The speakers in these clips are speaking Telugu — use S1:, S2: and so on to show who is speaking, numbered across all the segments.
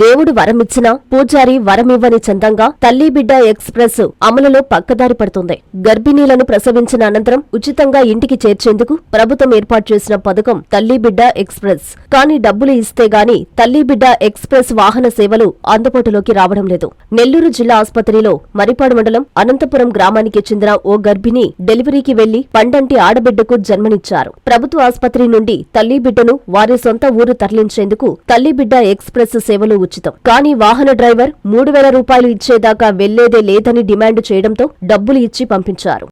S1: దేవుడు వరమిచ్చినా పూజారి వరమివ్వని చందంగా తల్లి బిడ్డ ఎక్స్ప్రెస్ అమలులో పక్కదారి పడుతుంది. గర్భిణీలను ప్రసవించిన అనంతరం ఉచితంగా ఇంటికి చేర్చేందుకు ప్రభుత్వం ఏర్పాటు చేసిన పథకం తల్లి బిడ్డ ఎక్స్ప్రెస్. కానీ డబ్బులు ఇస్తే గాని తల్లి బిడ్డ ఎక్స్ప్రెస్ వాహన సేవలు అందుబాటులోకి రావడం లేదు. నెల్లూరు జిల్లా ఆసుపత్రిలో మరిపాడు మండలం అనంతపురం గ్రామానికి చెందిన ఓ గర్భిణి డెలివరీకి వెళ్ళి పండంటి ఆడబిడ్డకు జన్మనిచ్చారు. ప్రభుత్వ ఆసుపత్రి నుండి తల్లి బిడ్డను వారి సొంత ఊరు తరలించేందుకు తల్లి బిడ్డ ఎక్స్ప్రెస్ సేవలు ఉచితం. కానీ వాహన డ్రైవర్ మూడు వేల రూపాయలు ఇచ్చేదాకా వెళ్ళేదే లేదని డిమాండ్ చేయడంతో డబ్బులు ఇచ్చి పంపించారు.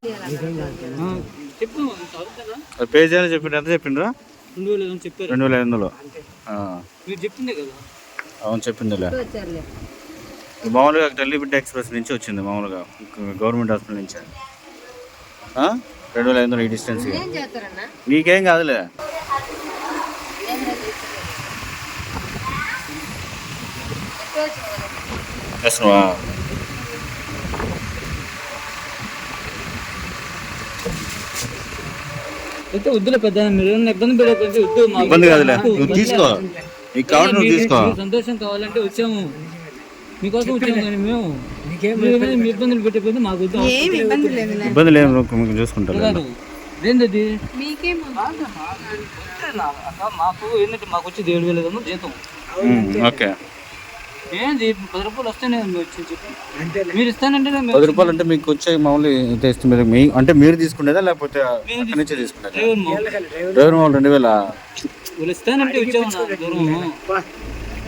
S2: అవును చెప్పిందిలే. మామూలుగా ఢిల్లీ బిడ్డ ఎక్స్ప్రెస్ నుంచి వచ్చింది మామూలుగా. గవర్నమెంట్ హాస్పిటల్ నుంచి. ఆ? రెండు వేల ఐదు వందలు ఈ డిస్టెన్స్ నీకేం కాదులే. చేస్తున్నావా
S3: అయితే వద్దులే పెద్ద మీరు ఇబ్బంది పెట్టకపోతే వద్దు మాకు.
S2: ఇబ్బంది కాదులే. నువ్వు తీసుకో. నీకు కావాలి నువ్వు తీసుకో.
S3: సంతోషం కావాలంటే వచ్చాము. మీకోసం వచ్చాము కానీ మేము. మీ ఇబ్బందులు పెట్టకపోతే మాకు వద్దు.
S2: ఇబ్బంది లేదు
S3: కాదు. ఏంటది
S4: మీకేం
S3: ఏంటంటే మాకు వచ్చి ఏడు వేల జీతం.
S2: ఓకే.
S3: ఏంది? పది రూపాయలు వస్తేనే చెప్పి. మీరు ఇస్తానంటే
S2: పది రూపాయలు అంటే మీకు వచ్చే మామూలు మీరు మీ అంటే మీరు తీసుకునేదా లేకపోతే అక్కడి నుంచే తీసుకునేదా?
S3: డ్రైవర్
S2: మామూలు రెండు వేల
S3: వీళ్ళు ఇస్తానంటే వచ్చాము